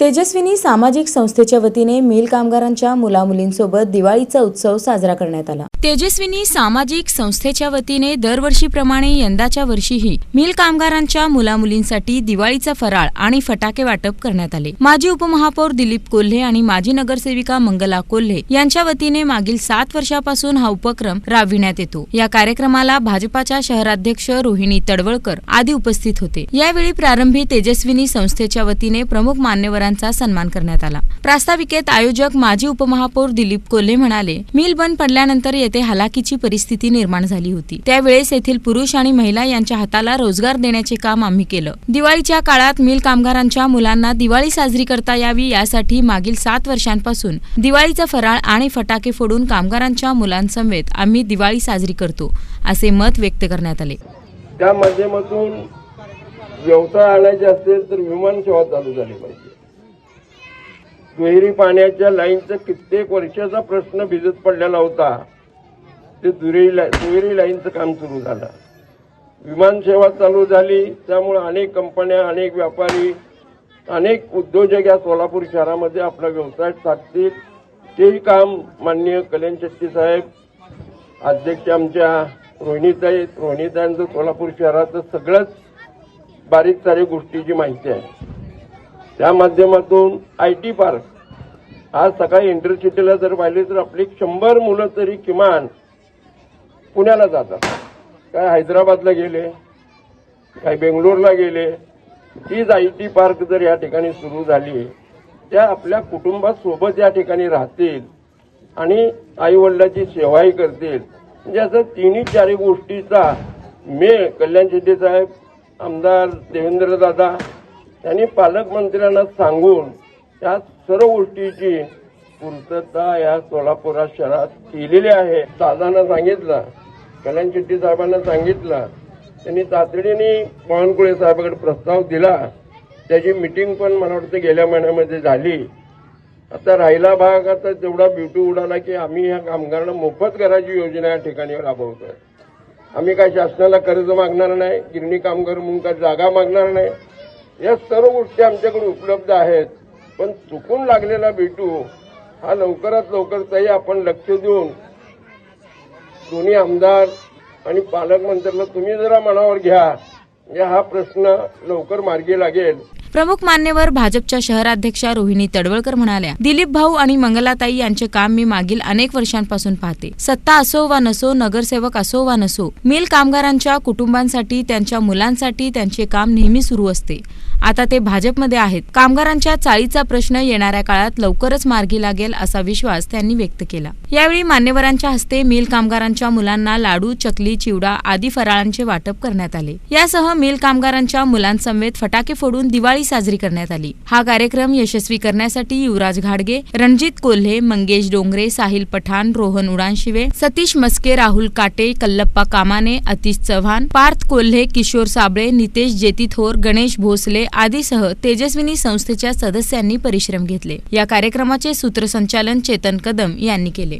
तेजस्विनी सामाजिक संस्थेच्या वतीने मिल कामगारांच्या मुलामुलींसोबत दिवाळीचा उत्सव साजरा करण्यात आला. तेजस्विनी सामाजिक संस्थेच्या वतीने दरवर्षीप्रमाणे यंदाच्या वर्षीही मिल कामगारांच्या मुलामुलींसाठी दिवाळीचा फराळ आणि फटाके वाटप करण्यात आले. माजी उपमहापौर दिलीप कोल्हे आणि माजी नगरसेविका मंगला कोल्हे यांच्या वतीने मागील सात वर्षापासून हा उपक्रम राबविण्यात येतो. या कार्यक्रमाला भाजपाच्या शहराध्यक्ष रोहिणी तडवळकर आदी उपस्थित होते. यावेळी प्रारंभी तेजस्विनी संस्थेच्या वतीने प्रमुख यांचा सन्मान करण्यात आला. प्रास्ताविकेत आयोजक माजी उपमहापौर दिलीप कोल्हे म्हणाले मिल बंद पडल्यानंतर येथे हलाखीची परिस्थिती निर्माण झाली होती. त्यावेळेस येथील पुरुष आणि महिला यांच्या हाताला रोजगार देण्याचे काम आम्ही केलं. दिवाळीच्या काळात मिल कामगारांच्या मुलांना दिवाळी साजरी करता यावी यासाठी मागील सात वर्षांपासून दिवाळीचा फराळ आणि फटाके फोडून कामगारांच्या मुलांसमवेत आम्ही दिवाळी साजरी करतो असे मत व्यक्त करण्यात आले. त्या माध्यमातून व्यवसाय आणायचे असेल तर विमान सेवा चालू झाली पाहिजे. दुहेरी पाण्याच्या लाईनचा कित्येक वर्षाचा प्रश्न भिजत पडलेला होता. ते दुहेरी ला दुहेरी लाईनचं काम सुरू झालं. विमान सेवा चालू झाली. त्यामुळे अनेक कंपन्या अनेक व्यापारी अनेक उद्योजक या सोलापूर शहरामध्ये आपला व्यवसाय साधतील. तेही काम माननीय कल्याण शेट्टी साहेब अध्यक्ष आमच्या रोहिणीताई रोहिणीताईंचं सोलापूर शहराचं सगळंच बारीक सारी गोष्टीची माहिती आहे. त्या माध्यमातून आय टी पार्क. आज सकाळी इंटरसिटीला जर पाहिले तर आपली शंभर मुलं तरी किमान पुण्याला जातात. काय हैदराबादला गेले काय बेंगलोरला गेले तीच आय टी पार्क जर या ठिकाणी सुरू झाली त्या आपल्या कुटुंबासोबत या ठिकाणी राहतील आणि आईवडिलाची सेवाही करतील. म्हणजे असं तिन्ही चारही गोष्टीचा मेळ कल्याण शेट्टी साहेब आमदार देवेंद्र त्यांनी पालकमंत्र्यांना सांगून त्या सर्व गोष्टीची पूर्तता या सोलापुरात शहरात केलेली आहे. दादांना सांगितलं कल्याण शेट्टी साहेबांना सांगितलं त्यांनी तातडीने बावनकुळे साहेबांकडे प्रस्ताव दिला. त्याची मिटिंग पण मला वाटतं गेल्या महिन्यामध्ये झाली. आता राहिला भाग आता तेवढा ब्युटी उडाला की आम्ही ह्या कामगारांना मोफत करायची योजना या ठिकाणी राबवतोय. आम्ही काय शासनाला कर्ज मागणार नाही गिरणी कामगार म्हणून काय जागा मागणार नाही. या सर्व गोष्टी आमच्याकडे उपलब्ध आहेत. पण चुकून लागलेला भेटू हा लवकरात लवकर तरी आपण लक्ष देऊन दोन्ही आमदार आणि पालकमंत्र्याला तुम्ही जरा मनावर घ्या. या हा प्रश्न लवकर मार्गी लागेल. प्रमुख मान्यवर भाजपच्या शहराध्यक्षा रोहिणी तडवळकर म्हणाल्या दिलीप भाऊ आणि मंगलाताई यांचे काम मी मागील अनेक वर्षांपासून पाहते. सत्ता असो वा नसो नगरसेवक असो वा नसो मिल कामगारांच्या कुटुंबांसाठी त्यांच्या मुलांसाठी त्यांचे काम नेहमी सुरू असते. आता ते भाजपमध्ये आहेत. कामगारांच्या चाळीचा प्रश्न येणाऱ्या काळात लवकरच मार्गी लागेल असा विश्वास त्यांनी व्यक्त केला. यावेळी मान्यवरांच्या हस्ते मिल कामगारांच्या मुलांना लाडू चकली चिवडा आदी फराळांचे वाटप करण्यात आले. यासह मिल कामगारांच्या मुलांसमवेत फटाके फोडून दिवाळी साजरी करण्यात आली. हा कार्यक्रम यशस्वी करण्यासाठी युवराज घाडगे रणजित कोल्हे मंगेश डोंगरे साहिल पठाण रोहन उडानशिवे सतीश मस्के राहुल काटे कल्लप्पा कामाने अतिश चव्हाण पार्थ कोल्हे किशोर साबळे नितेश जेतीथोर गणेश भोसले आदीसह तेजस्विनी संस्थेच्या सदस्यांनी परिश्रम घेतले. या कार्यक्रमाचे सूत्रसंचालन चेतन कदम यांनी केले.